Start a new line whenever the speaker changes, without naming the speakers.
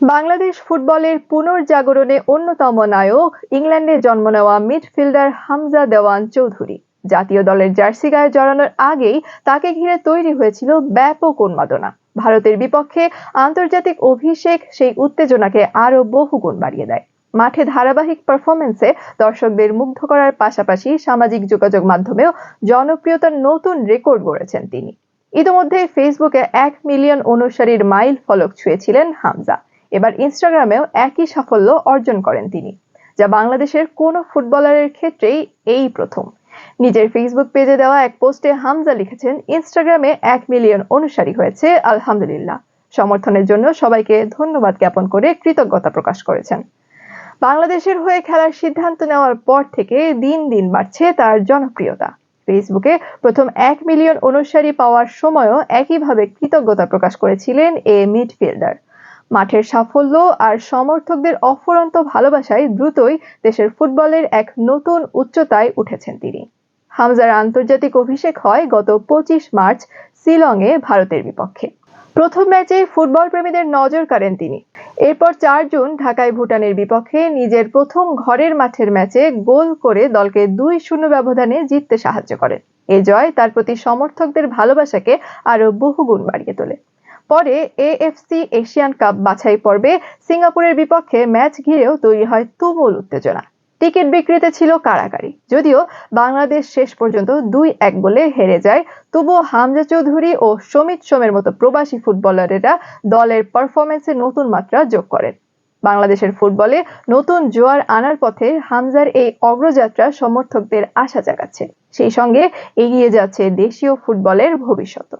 বাংলাদেশ ফুটবলের পুনর্জাগরণে অন্যতম নায়ক, ইংল্যান্ডে জন্ম নেওয়া মিডফিল্ডার হামজা দেওয়ান চৌধুরী। জাতীয় দলের জার্সি গায়ে জড়ানোর আগেই তাকে ঘিরে তৈরি হয়েছিল ব্যাপক উন্মাদনা। ভারতের বিপক্ষে আন্তর্জাতিক অভিষেক সেই উত্তেজনাকে আরও বহুগুণ বাড়িয়ে দেয়। মাঠে ধারাবাহিক পারফরমেন্সে দর্শকদের মুগ্ধ করার পাশাপাশি সামাজিক যোগাযোগ মাধ্যমেও জনপ্রিয়তার নতুন রেকর্ড গড়েছেন তিনি। ইতিমধ্যে ফেসবুকে এক মিলিয়ন অনুসারীর মাইল ফলক ছুঁয়েছিলেন হামজা। এবার ইনস্টাগ্রামেও একই সাফল্য অর্জন করেন তিনি, যা বাংলাদেশের কোনো ফুটবলারের ক্ষেত্রেই এই প্রথম। নিজের ফেসবুক পেজে দেওয়া এক পোস্টে হামজা লিখেছেন ইনস্টাগ্রামে এক মিলিয়ন অনুসারী হয়েছে, আলহামদুলিল্লাহ। সমর্থনের জন্য সবাইকে ধন্যবাদ জ্ঞাপন করে কৃতজ্ঞতা প্রকাশ করেছেন। বাংলাদেশের হয়ে খেলার সিদ্ধান্ত নেওয়ার পর থেকে দিন দিন বাড়ছে তার জনপ্রিয়তা। ফেসবুকে প্রথম এক মিলিয়ন অনুসারী পাওয়ার সময়ও একইভাবে কৃতজ্ঞতা প্রকাশ করেছিলেন এ মিডফিল্ডার মাঠের সাফল্য আর সমর্থকদের অফুরন্ত ভালোবাসায় দ্রুতই দেশের ফুটবলের এক নতুন উচ্চতায় উঠেছেন তিনি। হামজার আন্তর্জাতিক অভিষেক হয় গত পঁচিশ মার্চ শিলংয়ে ভারতের বিপক্ষে। প্রথম ম্যাচে ফুটবল প্রেমীদের নজর কাড়েন তিনি। এরপর চার জুন ঢাকায় ভুটানের বিপক্ষে নিজের প্রথম ঘরের মাঠের ম্যাচে গোল করে দলকে দুই শূন্য ব্যবধানে জিততে সাহায্য করেন। এ জয় তার প্রতি সমর্থকদের ভালোবাসাকে আরও বহুগুণ বাড়িয়ে তোলে। পরে এএফসি এশিয়ান কাপ বাছাই পর্বে সিঙ্গাপুরের বিপক্ষে ম্যাচ ঘিরেও তৈরি হয় তুমুল উত্তেজনা। টিকিট বিক্রিতে ছিল কারাকারি যদিও বাংলাদেশ শেষ পর্যন্ত দুই এক গোলে হেরে যায়। তবুও হামজা চৌধুরী ও সমিত সোমের মতো প্রবাসী ফুটবলারেরা দলের পারফরমেন্সে নতুন মাত্রা যোগ করেন। বাংলাদেশের ফুটবলে নতুন জোয়ার আনার পথে হামজার এই অগ্রযাত্রা সমর্থকদের আশা জাগাচ্ছে। সেই সঙ্গে এগিয়ে যাচ্ছে দেশীয় ফুটবলের ভবিষ্যৎ।